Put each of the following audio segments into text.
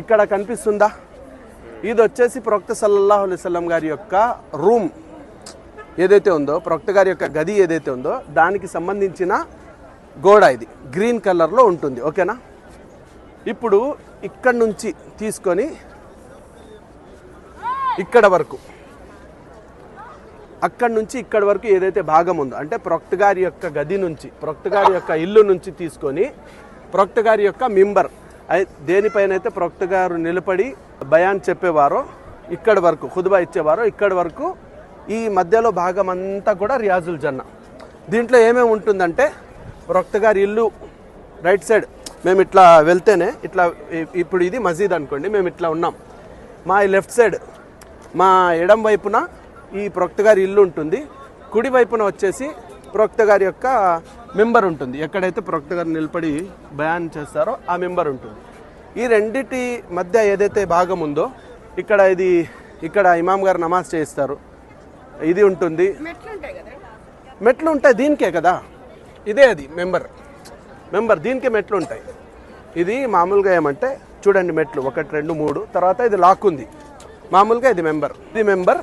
ఇక్కడ కనిపిస్తుందా? ఇది వచ్చేసి ప్రొక్త సల్లల్లాహు అలైవల్లం గారి యొక్క రూమ్. ఏదైతే ఉందో ప్రొక్త గారి యొక్క గది ఏదైతే ఉందో దానికి సంబంధించిన గోడ ఇది. గ్రీన్ కలర్లో ఉంటుంది. ఓకేనా? ఇప్పుడు ఇక్కడ నుంచి తీసుకొని ఇక్కడ వరకు. అక్కడ నుంచి ఇక్కడ వరకు ఏదైతే భాగం ఉందో అంటే ప్రొక్త గారి యొక్క గది నుంచి ప్రొక్త గారి యొక్క ఇల్లు నుంచి తీసుకొని ప్రొక్త గారి యొక్క మింబర్ దేనిపైనైతే ప్రొక్త గారు నిలబడి భయాన్ చెప్పేవారో ఇక్కడ వరకు హుదుబా ఇచ్చేవారో ఇక్కడ వరకు ఈ మధ్యలో భాగం అంతా కూడా రియాజుల్ జన్నా. దీంట్లో ఏమేమి ఉంటుందంటే ప్రొక్త గారి ఇల్లు రైట్ సైడ్ మేము ఇట్లా వెళ్తేనే ఇట్లా ఇప్పుడు ఇది మసీద్ అనుకోండి మేము ఇట్లా ఉన్నాం. మా లెఫ్ట్ సైడ్ మా ఎడం వైపున ఈ ప్రొక్త గారి ఇల్లు ఉంటుంది. కుడి వైపున వచ్చేసి ప్రొక్త గారి యొక్క మెంబర్ ఉంటుంది. ఎక్కడైతే ప్రొక్త గారు నిలబడి బయాన్ చేస్తారో ఆ మెంబర్ ఉంటుంది. ఈ రెండిటి మధ్య ఏదైతే భాగం ఉందో ఇక్కడ ఇది ఇక్కడ ఇమాం గారు నమాజ్ చేయిస్తారు. ఇది ఉంటుంది. మెట్లు ఉంటాయి దీనికే కదా? ఇదే అది మెంబర్. మెంబర్ దీనికే మెట్లు ఉంటాయి ఇది మామూలుగా ఏమంటే చూడండి మెట్లు ఒకటి రెండు మూడు తర్వాత ఇది లాక్ ఉంది. మామూలుగా ఇది మెంబర్. ఇది మెంబర్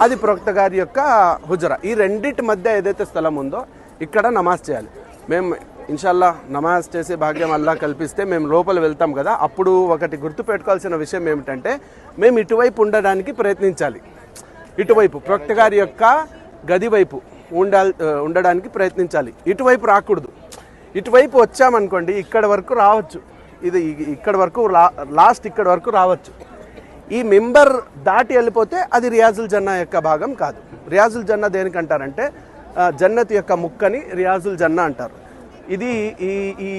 అది ప్రవక్త గారి యొక్క హుజరా. ఈ రెండింటి మధ్య ఏదైతే స్థలం ఉందో ఇక్కడ నమాజ్ చేయాలి. మేము ఇన్షాల్లా నమాజ్ చేసే భాగ్యం అల్లా కల్పిస్తే మేము లోపల వెళ్తాం కదా అప్పుడు ఒకటి గుర్తుపెట్టుకోవాల్సిన విషయం ఏమిటంటే మేము ఇటువైపు ఉండడానికి ప్రయత్నించాలి. ఇటువైపు ప్రవక్త గారి యొక్క గది వైపు ఉండాలి ఉండడానికి ప్రయత్నించాలి. ఇటువైపు రాకూడదు. ఇటువైపు వచ్చామనుకోండి ఇక్కడ వరకు రావచ్చు. ఇది ఇక్కడ వరకు లా- లాస్ట్ ఇక్కడ వరకు రావచ్చు. ఈ మెంబర్ దాటి వెళ్ళిపోతే అది రియాజుల్ జన్నా యొక్క భాగం కాదు. రియాజుల్ జన్నా దేనికంటారంటే జన్నత్ యొక్క ముక్కని రియాజుల్ జన్నా అంటారు. ఇది ఈ ఈ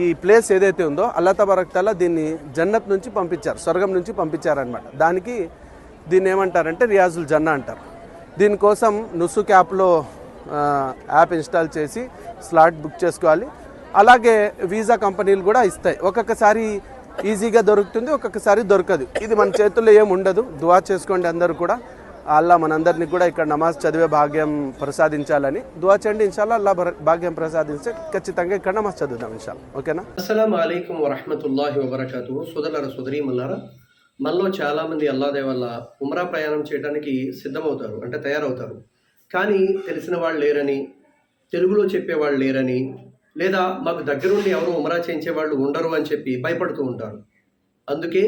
ఈ ప్లేస్ ఏదైతే ఉందో అల్లా దీన్ని జన్నత్ నుంచి పంపించారు స్వర్గం నుంచి పంపించారనమాట దానికి దీన్ని ఏమంటారంటే రియాజుల్ జన్నా అంటారు. దీనికోసం నుసుక్ యాప్లో యాప్ ఇన్స్టాల్ చేసి స్లాట్ బుక్ చేసుకోవాలి. అలాగే వీసా కంపెనీలు కూడా ఇస్తాయి. ఒక్కొక్కసారి ఈజీగా దొరుకుతుంది ఒక్కొక్కసారి దొరకదు. ఇది మన చేతుల్లో ఏమి ఉండదు. దువా చేసుకోండి అందరూ కూడా. అల్లా మనందరినీ కూడా ఇక్కడ నమాజ్ చదివే భాగ్యం ప్రసాదించాలని. దువా చేయండి ఇన్షాల్లా అల్లా భాగ్యం ప్రసాదించే ఖచ్చితంగా ఇక్కడ నమాజ్ చదువుదాం ఇన్షాల్ ఓకేనా? అస్సలం అయికం వరహమతుల్లాహి వబర్కతు. సుధరీ సోదరీమల్లారా మనలో చాలామంది అల్లాదే వల్ల ఉమ్రా ప్రయాణం చేయడానికి సిద్ధమవుతారు అంటే తయారవుతారు. కానీ తెలిసిన వాళ్ళు లేరని తెలుగులో చెప్పేవాళ్ళు లేరని లేదా మాకు దగ్గరుండి ఎవరు ఉమరా చేయించే వాళ్ళు ఉండరు అని చెప్పి భయపడుతూ ఉంటారు. అందుకే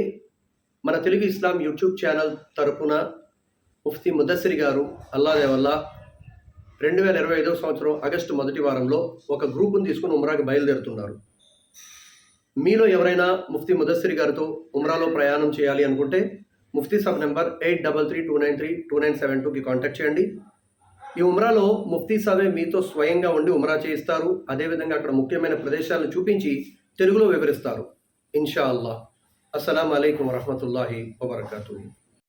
మన తెలుగు ఇస్లాం యూట్యూబ్ ఛానల్ తరపున ముఫ్తీ ముదస్సిరి గారు అల్లాదే వల్ల రెండు వేల ఇరవై ఐదవ సంవత్సరం ఆగస్టు మొదటి వారంలో ఒక గ్రూపును తీసుకుని ఉమ్రాకి బయలుదేరుతున్నారు. మీలో ఎవరైనా ముఫ్తీ ముదస్సిరి గారితో ఉమ్రాలో ప్రయాణం చేయాలి అనుకుంటే Mufti sub number eight double three two nine three two nine seven టూకి కాంటాక్ట్ చేయండి. ఈ ఉమ్రాలో ముఫ్తీ సాబే మీతో స్వయంగా ఉండి ఉమ్రా చేయిస్తారు. అదేవిధంగా అక్కడ ముఖ్యమైన ప్రదేశాలను చూపించి తెలుగులో వివరిస్తారు. ఇన్షా అల్లా అస్సలం అయికం వరహమతుల్లాహి వబర్కాతూ